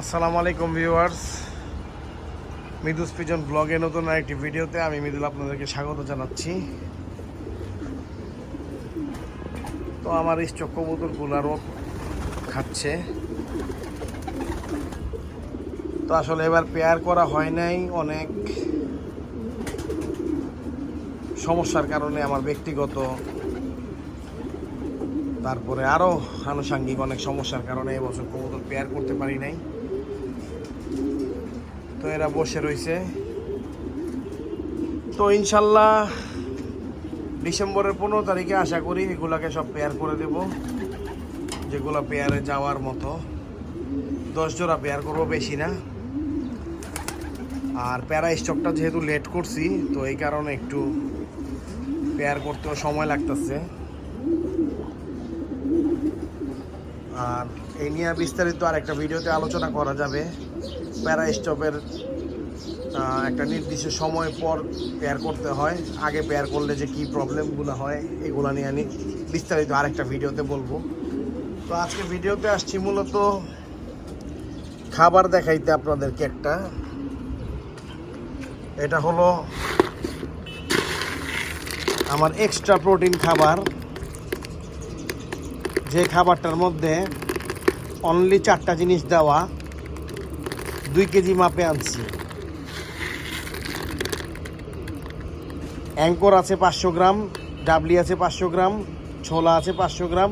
আসসালামু আলাইকুম viewers. মৃদুস pigeon ব্লগে নতুন একটি ভিডিওতে আমি মৃদুল আপনাদেরকে স্বাগত জানাচ্ছি। তো আমার এই চক্রবুতর কুলারও খাচ্ছে। তো আসলে এবার পেয়ার করা হয় নাই, অনেক সমস্যার কারণে আমার ব্যক্তিগত। তারপরে আরও আনুষাঙ্গিক অনেক সমস্যার কারণে এবছর কবুতর পেয়ার করতে পারি নাই। তো এরা বসে রয়েছে তো ইনশাল্লাহ ডিসেম্বরের পনেরো তারিখে আশা করি এগুলাকে সব পেয়ার করে দেব। যেগুলো পেয়ারে যাওয়ার মতো। দশ জোড়া পেয়ার করব বেশি না। আর প্যারা স্টকটা যেহেতু লেট করছি, তো এই কারণে একটু পেয়ার করতেও সময় লাগতেছে। আর এই নিয়ে বিস্তারিত আর একটা ভিডিওতে আলোচনা করা যাবে। প্যারা স্টপের একটা নির্দিষ্ট সময় পর পেয়ার করতে হয়। আগে পেয়ার করলে যে কী প্রবলেমগুলো হয়, এগুলো নিয়ে আমি বিস্তারিত আরেকটা ভিডিওতে বলব। তো আজকে ভিডিওতে আসছি মূলত খাবার দেখাইতে আপনাদেরকে একটা। এটা হলো আমার এক্সট্রা প্রোটিন খাবার। যে খাবারটার মধ্যে অনলি চারটা জিনিস দেওয়া। দুই কেজি মাপে আনছি। অ্যাঙ্কর আছে পাঁচশো গ্রাম, ডাবলি আছে পাঁচশো গ্রাম, ছোলা আছে পাঁচশো গ্রাম,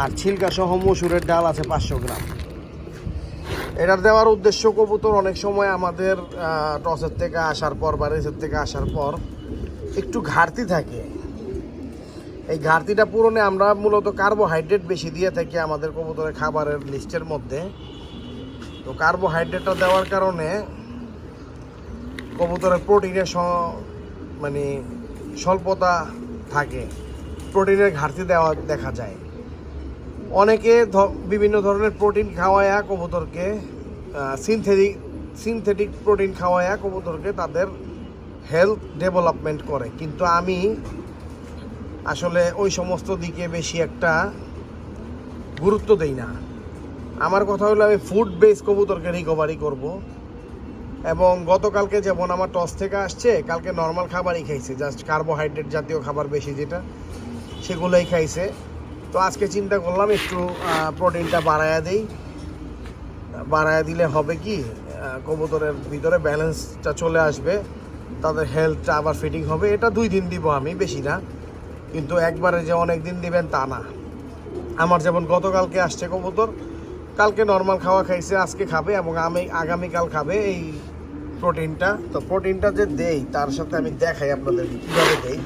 আর ছিলকা সহ মসুরের ডাল আছে পাঁচশো গ্রাম। এটার দেওয়ার উদ্দেশ্য কবুতর অনেক সময় আমাদের টসের থেকে আসার পর বা রেসের থেকে আসার পর একটু ঘাটতি থাকে। এই ঘাটতিটা পূরণে আমরা মূলত কার্বোহাইড্রেট বেশি দিয়ে থাকি আমাদের কবুতরের খাবারের লিস্টের মধ্যে। তো কার্বোহাইড্রেটটা দেওয়ার কারণে কবুতরের প্রোটিনের মানে স্বল্পতা থাকে। প্রোটিনের ঘাটতি দেওয়া, দেখা যায়। অনেকে বিভিন্ন ধরনের প্রোটিন খাওয়ায়া কবুতরকে সিনথেটিক সিনথেটিক প্রোটিন খাওয়ায়া কবুতরকে তাদের হেলথ ডেভেলপমেন্ট করে। কিন্তু আমি আসলে ওই সমস্ত দিকে বেশি একটা গুরুত্ব দেই না। আমার কথা হলো আমি ফুড বেস কবুতরকে রিকভারি করব। এবং গতকালকে যেমন আমার টস থেকে আসছে, কালকে নর্মাল খাবারই খাইছে জাস্ট কার্বোহাইড্রেট জাতীয় খাবার বেশি যেটা, সেগুলোই খাইছে। তো আজকে চিন্তা করলাম একটু প্রোটিনটা বাড়ায়া দেই। বাড়ায়া দিলে হবে কি কবুতরের ভিতরে ব্যালেন্সটা চলে আসবে, তাদের হেলথটা আবার ফিটিং হবে। এটা দুই দিন দিব আমি, বেশি না। কিন্তু একবারে যে অনেক দিন দিবেন তা না। আমার যেমন গতকালকে আসছে কবুতর কালকে নর্মাল খাওয়া খাইছে, আজকে খাবে এবং আমি আগামীকাল খাবে এই প্রোটিনটা তো প্রোটিনটা যে দেই, তার সাথে আমি দেখাই আপনাদের কীভাবে দেই।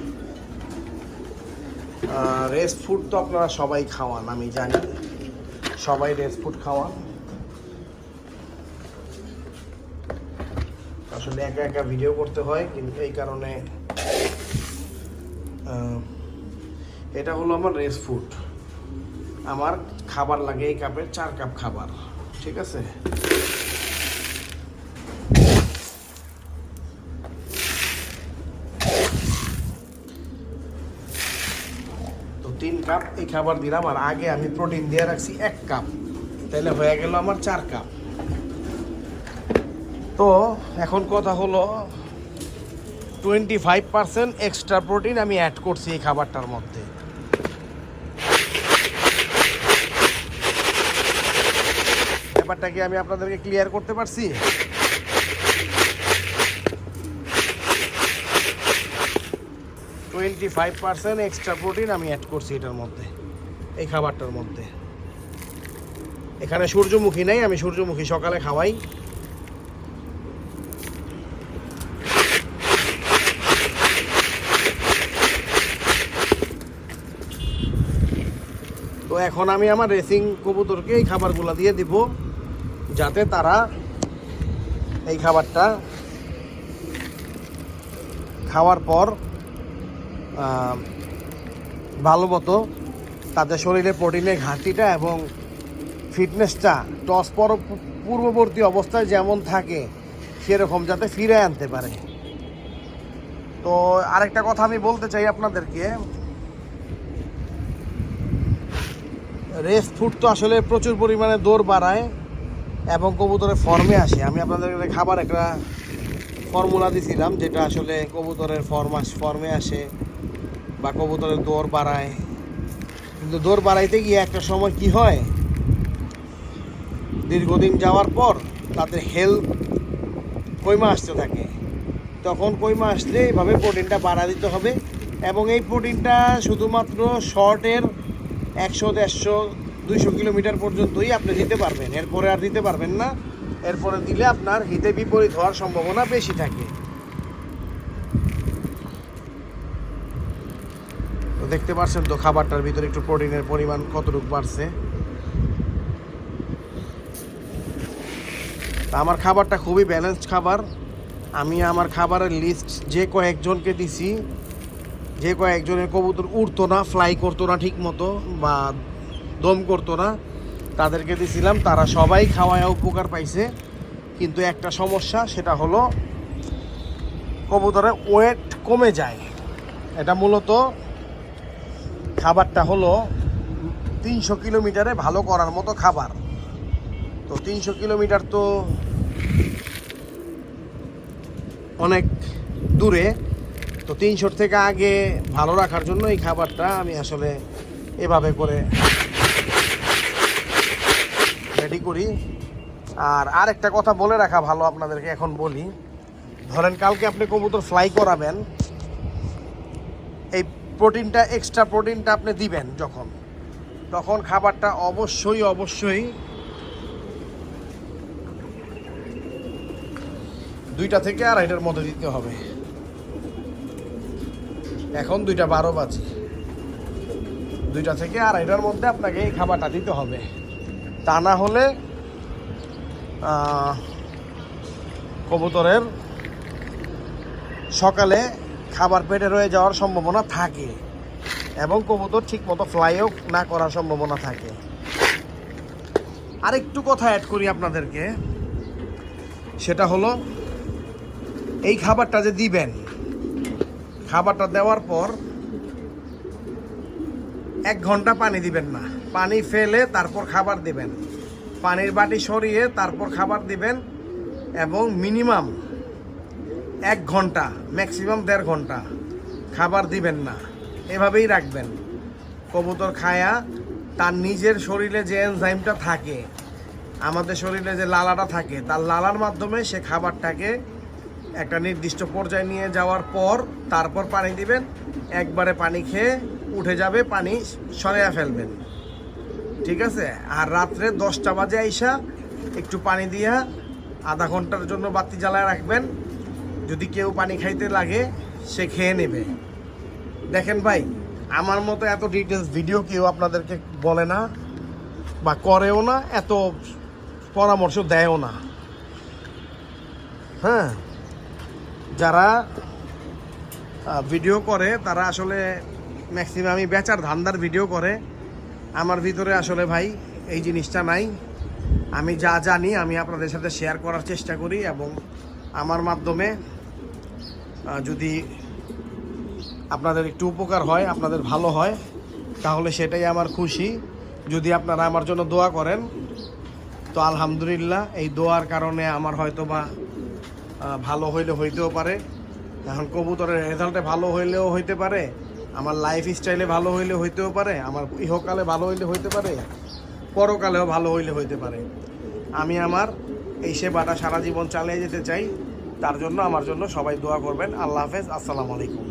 রেস্ট ফুড তো আপনারা সবাই খাওয়ান, আমি জানি। সবাই রেস্ট ফুড খাওয়ান। আসলে একা একা ভিডিও করতে হয়, কিন্তু এই কারণে এটা হলো আমার রেস ফুড আমার খাবার লাগে এই কাপের, চার কাপ খাবার, ঠিক আছে? তো তিন কাপ এই খাবার দিলাম, আর আগে আমি প্রোটিন দিয়ে রাখছি এক কাপ তাহলে হয়ে গেল আমার চার কাপ। তো এখন কথা হলো twenty five percent extra protein আমি অ্যাড করছি এই খাবারটার মধ্যে। ব্যাপারটা কি আমি আপনাদেরকে ক্লিয়ার করতে পারছি? Twenty five percent extra protein আমি অ্যাড করছি এটার মধ্যে, এই খাবারটার মধ্যে। এখানে সূর্যমুখী নেই, আমি সূর্যমুখী সকালে খাওয়াই। তো এখন আমি আমার রেসিং কবুতরকে এই খাবারগুলো দিয়ে দিব। যাতে তারা এই খাবারটা খাওয়ার পর ভালো মতো তাদের শরীরে প্রোটিনের ঘাটতিটা এবং ফিটনেসটা টস পর পূর্ববর্তী অবস্থায় যেমন থাকে, সেরকম যাতে ফিরে আনতে পারে। তো আরেকটা কথা আমি বলতে চাই আপনাদেরকে। রেস্ট ফুড তো আসলে প্রচুর পরিমাণে দৌড় বাড়ায়। এবং কবুতরের ফর্মে আসে। আমি আপনাদের খাবার একটা ফর্মুলা দিছিলাম, যেটা আসলে কবুতরের ফর্ম ফর্মে আসে বা কবুতরের দৌড় বাড়ায়। কিন্তু দৌড় বাড়াইতে গিয়ে একটা সময় কি হয়? দীর্ঘদিন যাওয়ার পর তাদের হেলথ কইমা আসতে থাকে। তখন কইমা আসলে এইভাবে প্রোটিনটা বাড়া দিতে হবে এবং এই প্রোটিনটা শুধুমাত্র শর্টের একশো দেড়শো দুইশো কিলোমিটার পর্যন্তই আপনি দিতে পারবেন। এরপরে আর দিতে পারবেন না। এরপরে দিলে আপনার হিতে বিপরীত হওয়ার সম্ভাবনা বেশি থাকে। দেখতে পাচ্ছেন তো খাবারটার ভিতরে একটু প্রোটিনের পরিমাণ কতটুকু বাড়ছে। তা আমার খাবারটা খুবই ব্যালেন্সড খাবার। আমি আমার খাবারের লিস্ট যে কয়েকজনকে দিছি, যে কয়েকজনের কবুতর উড়তো না ফ্লাই করতো না ঠিক মতো বা দম করতো না। তাদেরকে দিছিলাম, তারা সবাই খাওয়ায় উপকার পাইছে। কিন্তু একটা সমস্যা, সেটা হলো কবুতরের ওয়েট কমে যায়। এটা মূলত খাবারটা হলো তিনশো কিলোমিটারে ভালো করার মতো খাবার। তো তিনশো কিলোমিটার তো অনেক দূরে। তো তিনশোর থেকে আগে ভালো রাখার জন্য এই খাবারটা আমি আসলে এভাবে করে রেডি করি। আর আরেকটা কথা বলে রাখা ভালো আপনাদেরকে, এখন বলি। ধরেন কালকে আপনি কবুতর ফ্লাই করাবেন, এই প্রোটিনটা এক্সট্রা প্রোটিনটা আপনি দিবেন যখন। তখন খাবারটা অবশ্যই অবশ্যই দুইটা থেকে আড়াইটার মধ্যে দিতে হবে। এখন দুইটা বারো বাজে। দুইটা থেকে আড়াইটার মধ্যে আপনাকে এই খাবারটা দিতে হবে। তা না হলে কবুতরের সকালে খাবার পেটে রয়ে যাওয়ার সম্ভাবনা থাকে এবং কবুতর ঠিক মতো ফ্লাইও না করার সম্ভাবনা থাকে। আরেকটু কথা অ্যাড করি আপনাদেরকে। সেটা হলো, এই খাবারটা যে দিবেন, খাবারটা দেওয়ার পর এক ঘণ্টা পানি দিবেন না। পানি ফেলে তারপর খাবার দিবেন। পানির বাটি সরিয়ে তারপর খাবার দিবেন এবং মিনিমাম এক ঘণ্টা, ম্যাক্সিমাম দেড় ঘণ্টা খাবার দিবেন না। এভাবেই রাখবেন। কবুতর খায়া তার নিজের শরীরে যে এনজাইমটা থাকে, আমাদের শরীরে যে লালাটা থাকে, তার লালার মাধ্যমে সে খাবারটাকে একটা নির্দিষ্ট পর্যায়ে নিয়ে যাওয়ার পর তারপর পানি দিবেন। একবারে পানি খেয়ে উঠে যাবে, পানি সরাইয়া ফেলবেন। ঠিক আছে? আর রাত্রে দশটা বাজে আইসা একটু পানি দিয়া আধা ঘণ্টার জন্য বাতি জ্বালায় রাখবেন। যদি কেউ পানি খাইতে লাগে, সে খেয়ে নেবে। দেখেন ভাই, আমার মতো এত ডিটেলস ভিডিও কেউ আপনাদেরকে বলে না বা করেও না, এত পরামর্শ দেয়ও না। হ্যাঁ? যারা ভিডিও করে, তারা আসলে ম্যাক্সিমামই বেচার ধান্দার ভিডিও করে। আমার ভিতরে আসলে ভাই এই জিনিসটা নাই। আমি যা জানি, আমি আপনাদের সাথে শেয়ার করার চেষ্টা করি এবং আমার মাধ্যমে যদি আপনাদের একটু উপকার হয়, আপনাদের ভালো হয়, তাহলে সেটাই আমার খুশি। যদি আপনারা আমার জন্য দোয়া করেন, তো আলহামদুলিল্লাহ, এই দোয়ার কারণে আমার হয়তো বা ভালো হইলে হইতেও পারে, এখন কবুতরের রেজাল্টে ভালো হইলেও হইতে পারে। আমার লাইফ স্টাইলে ভালো হইলে হইতেও পারে, আমার ইহকালে ভালো হইলে হইতে পারে, পরকালেও ভালো হইলে হইতে পারে। আমি আমার এই সেবাটা সারা জীবন চালিয়ে যেতে চাই, তার জন্য, আমার জন্য সবাই দোয়া করবেন। আল্লাহ হাফেজ, আসসালামু আলাইকুম।